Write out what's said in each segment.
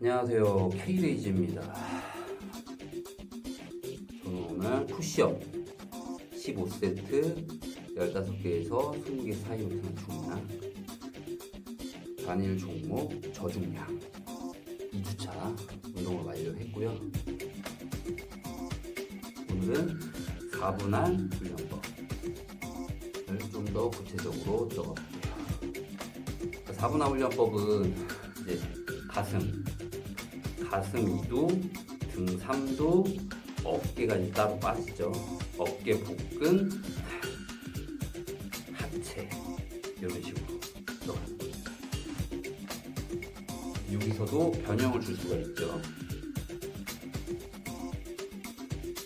안녕하세요. K레이즈입니다. 저는 오늘 푸시업 15세트 15개에서 20개 사이로 되는 중량 단일 종목 저중량 2주차 운동을 완료했고요. 오늘은 4분할 훈련법을 좀 더 구체적으로 들어가 볼게요. 4분할 훈련법은 이제 가슴, 가슴 2두, 등 3두, 어깨가 이제 따로 빠지죠. 어깨, 복근, 하체 이런 식으로 거예요. 여기서도 변형을 줄 수가 있죠.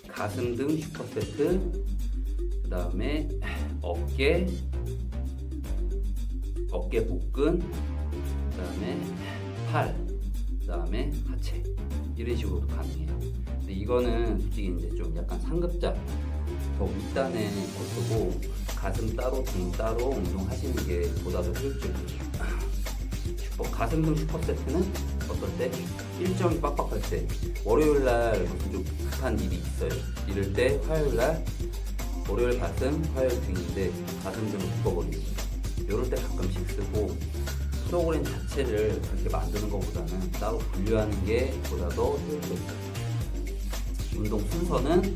가슴 등 슈퍼세트, 그 다음에 어깨, 어깨 복근, 그 다음에 팔, 그 다음에 하체 이런 식으로도 가능해요. 근데 이거는 솔직히 이제 좀 약간 상급자 더 윗단의 코스고 가슴 따로 등 따로 운동하시는 게 보다 더 효율적이에요. 슈퍼 가슴 등 슈퍼 세트는 어떨 때 일정이 빡빡할 때 월요일 날 무슨 좀 급한 일이 있어요. 이럴 때 화요일 날 월요일 가슴, 화요일 등인데 가슴 등 묶어버리고 이럴 때 가끔씩 쓰고 프로그램 자체를 그렇게 만드는 것보다는 따로 분류하는 게 보다 더 효율적이에요. 운동 순서는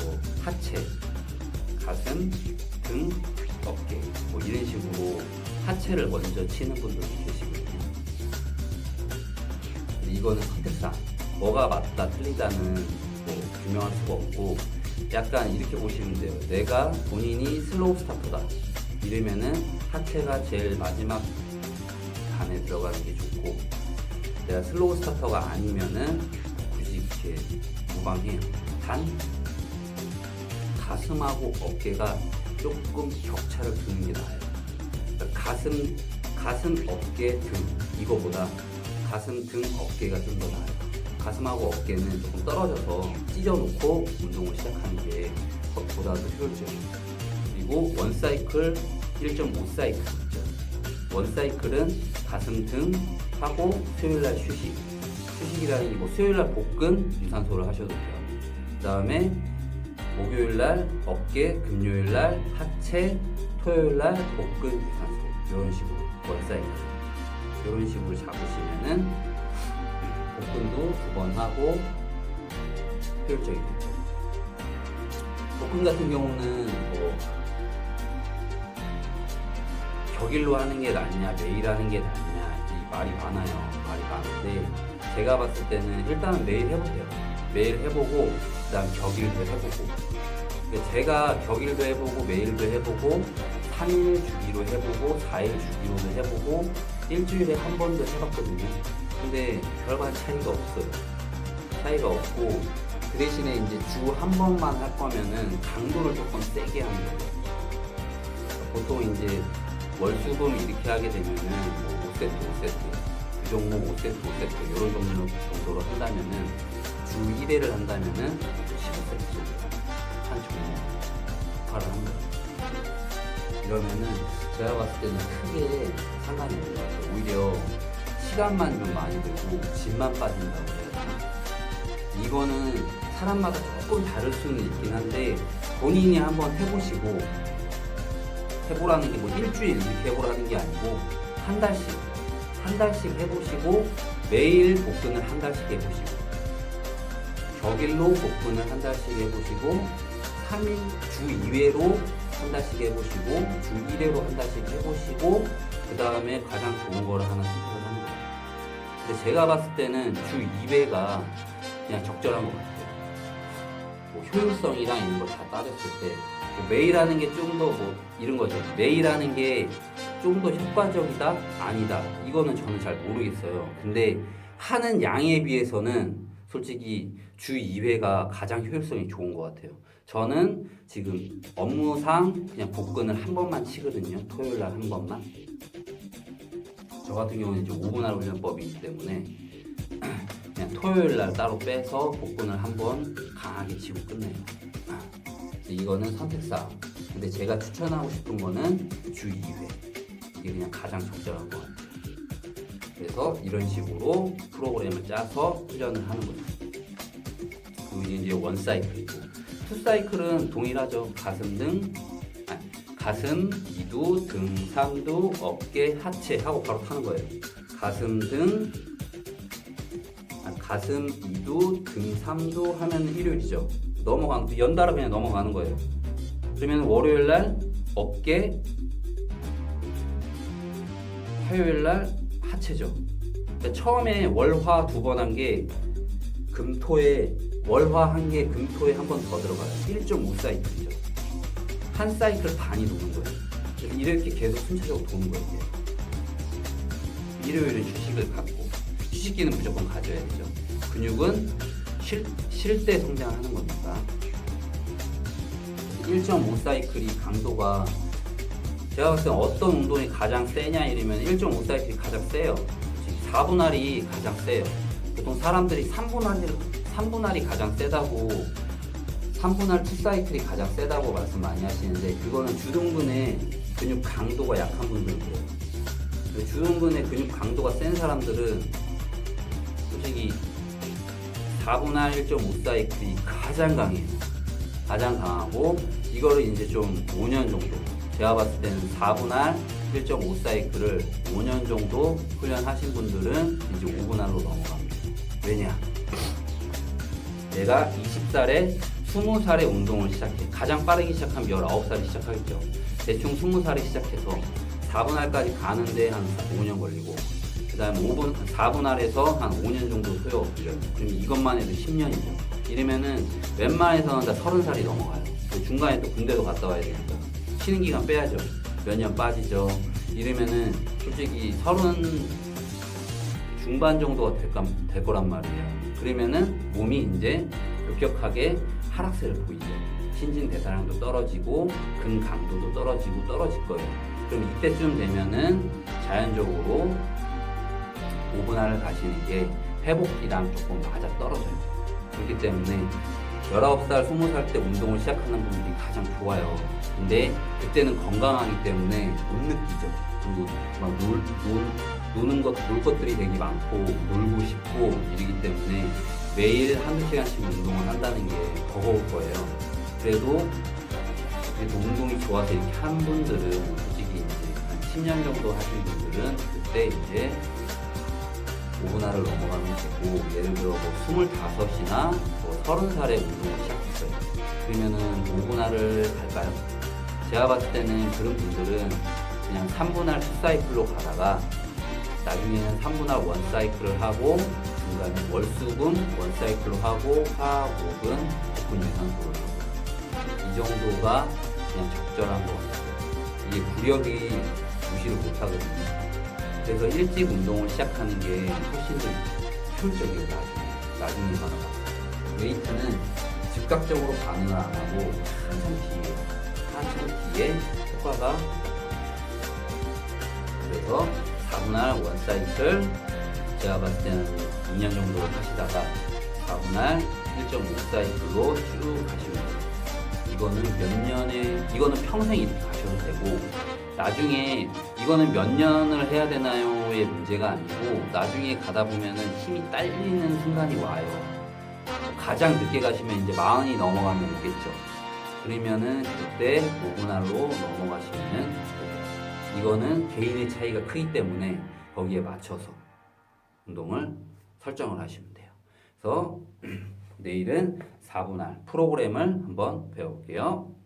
뭐 하체, 가슴, 등, 어깨 뭐 이런 식으로 하체를 먼저 치는 분들도 계시거든요. 이거는 선택상 뭐가 맞다 틀리다는 뭐 규명할 수가 없고 약간 이렇게 보시면 돼요. 내가 본인이 슬로우 스타터다. 이러면은 하체가 제일 마지막 들어가는 게 좋고 내가 슬로우 스타터가 아니면은 굳이 이렇게 무방해요. 단 가슴하고 어깨가 조금 격차를 두는 게 나아요. 그러니까 가슴 가슴 어깨 등 이거보다 가슴 등 어깨가 좀 더 나아요. 가슴하고 어깨는 조금 떨어져서 찢어놓고 운동을 시작하는 게 보다 더 효율적이에요. 그리고 원 사이클 1.5 사이클 있죠. 원 사이클은 가슴 등 하고 수요일 날 휴식. 휴식이라는 게뭐 수요일 날 복근 유산소를 하셔도 돼요. 그 다음에 목요일 날 어깨, 금요일 날 하체, 토요일 날 복근 유산소 이런 식으로 원 사이클 이런 식으로 잡으시면은 복근도 두 번 하고 효율적이겠죠. 복근 같은 경우는 격일로 하는 게 낫냐 매일 하는 게 낫냐 이 말이 많아요. 말이 많은데 제가 봤을 때는 일단은 매일 해보세요. 매일 해보고 그다음 격일도 해보고. 제가 격일도 해보고 매일도 해보고 3일 주기로 해보고 4일 주기로도 해보고 일주일에 한 번도 해봤거든요. 근데 별반 차이가 없어요. 차이가 없고 그 대신에 이제 주 한 번만 할 거면은 강도를 조금 세게 하는 거예요. 보통 이제 월수금 이렇게 하게 되면은 뭐 5세트, 5세트, 그 종목 5세트, 5세트 이런 종류 정도로 한다면은 주 1회를 한다면은 15세트 정도 한 종목 팔을 한 거예요. 이러면은 제가 봤을 때는 크게 상관이 없는 것 같아요. 오히려 시간만 좀 많이 들고 짐만 빠진다고 해야 되나? 이거는 사람마다 조금 다를 수는 있긴 한데 본인이 한번 해보시고 해보라는 게 뭐 일주일 이렇게 해보라는 게 아니고 한 달씩 한 달씩 해보시고 매일 복근을 한 달씩 해보시고 격일로 복근을 한 달씩 해보시고 3일 주 2회로 한 달씩 해보시고 주 1회로 한 달씩 해보시고 그 다음에 가장 좋은 거를 하나 선택을 하는 거예요. 근데 제가 봤을 때는 주 2회가 그냥 적절한 것 같아요. 뭐 효율성이랑 이런 걸 다 따졌을 때뭐 매일 하는 게 좀 더 뭐 이런 거죠. 매일 하는 게 좀 더 효과적이다? 아니다. 이거는 저는 잘 모르겠어요. 근데 하는 양에 비해서는 솔직히 주 2회가 가장 효율성이 좋은 것 같아요. 저는 지금 업무상 그냥 복근을 한 번만 치거든요. 토요일 날 한 번만. 저 같은 경우는 이제 5분할 훈련법이기 때문에 그냥 토요일 날 따로 빼서 복근을 한 번 강하게 치고 끝내요. 이거는 선택사항. 근데 제가 추천하고 싶은 거는 주 2회. 이게 그냥 가장 적절한 것 같아요. 그래서 이런 식으로 프로그램을 짜서 훈련을 하는 거죠. 그리고 이제 원 사이클이고 투 사이클은 동일하죠. 가슴 등 아니, 가슴, 이두, 등, 삼두, 어깨, 하체 하고 바로 타는 거예요. 가슴 등 아, 가슴, 이두, 등, 삼두 하면 일요일이죠. 넘어가는 연달아 그냥 넘어가는 거예요. 그러면 월요일 날 어깨, 화요일 날 하체죠. 그러니까 처음에 월화 두 번 한 게 금토에 월화 한게 금토에 한 번 더 들어가요. 1.5 사이클이죠. 한 사이클 반이 도는 거예요. 그래서 이렇게 계속 순차적으로 도는 거예요. 일요일은 휴식을 갖고 휴식기는 무조건 가져야 되죠. 근육은 쉴, 쉴 때 성장하는 거니까 1.5 사이클이 강도가 제가 봤을 때 어떤 운동이 가장 세냐 이러면 1.5 사이클이 가장 세요. 4분할이 가장 세요. 보통 사람들이 3분할이 3분할이 가장 세다고 3분할 2 사이클이 가장 세다고 말씀 많이 하시는데 그거는 주둔근의 근육 강도가 약한 분들이에요. 그 주둔근의 근육 강도가 센 사람들은 솔직히 4분할 1.5 사이클이 가장 강해요. 가장 강하고 이거를 이제 좀 5년 정도 제가 봤을 때는 4분할 1.5 사이클을 5년 정도 훈련하신 분들은 이제 5분할로 넘어갑니다. 왜냐? 내가 20살에 20살에 운동을 시작해. 가장 빠르게 시작하면 19살에 시작하겠죠. 대충 20살에 시작해서 4분할까지 가는데 한 5년 걸리고 그 다음에 5분, 4분할에서 한 5년 정도 걸려요. 그럼 이것만 해도 10년이죠. 이러면은 웬만해서는 다 30살이 넘어가요. 그 중간에 또 군대도 갔다 와야 되니까. 쉬는 기간 빼야죠. 몇 년 빠지죠. 이러면은 솔직히 30 중반 정도가 될까, 될 거란 말이에요. 그러면은 몸이 이제 급격하게 하락세를 보이죠. 신진 대사량도 떨어지고 근 강도도 떨어지고 떨어질 거예요. 그럼 이때쯤 되면은 자연적으로 5분할을 가시는 게 회복기랑 조금 맞아 떨어져요. 그렇기 때문에 19살, 20살 때 운동을 시작하는 분들이 가장 좋아요. 근데 그때는 건강하기 때문에 못 느끼죠. 그리고 막 놀, 놀, 노는 것, 놀 것들이 되게 많고, 놀고 싶고, 이러기 때문에 매일 한두 시간씩 운동을 한다는 게 버거울 거예요. 그래도, 그래도 운동이 좋아서 이렇게 한 분들은, 솔직히 이제 한 10년 정도 하신 분들은 그때 이제 5분할을 넘어가면 되고, 예를 들어 뭐 25이나 뭐 30살에 운동을 시작했어요. 그러면은 5분할을 갈까요? 제가 봤을 때는 그런 분들은 그냥 3분할 2 사이클로 가다가 나중에는 3분할 1 사이클을 하고 중간에 월수금 1 사이클로 하고 화목은 오픈 유산소를 하고 이 정도가 그냥 적절한 것 같아요. 이게 구력이 무시를 못 하거든요. 그래서 일찍 운동을 시작하는 게 훨씬 더 효율적이에요, 나중에. 나중에 가다가. 웨이트는 즉각적으로 반응을 안 하고 한참 뒤에, 한참 뒤에 효과가 그래서 4분할 원 사이클 제가 봤을 때는 2년 정도 하시다가 4분할 1.5 사이클로 쭉 가시면 돼요. 이거는 몇 년에 이거는 평생 이렇게 가셔도 되고 나중에 이거는 몇 년을 해야 되나요의 문제가 아니고 나중에 가다 보면은 힘이 딸리는 순간이 와요. 가장 늦게 가시면 이제 마흔이 넘어가면 오겠죠. 그러면은 그때 5분할로 넘어가시면은. 이거는 개인의 차이가 크기 때문에 거기에 맞춰서 운동을 설정을 하시면 돼요. 그래서 내일은 4분할 프로그램을 한번 배워볼게요.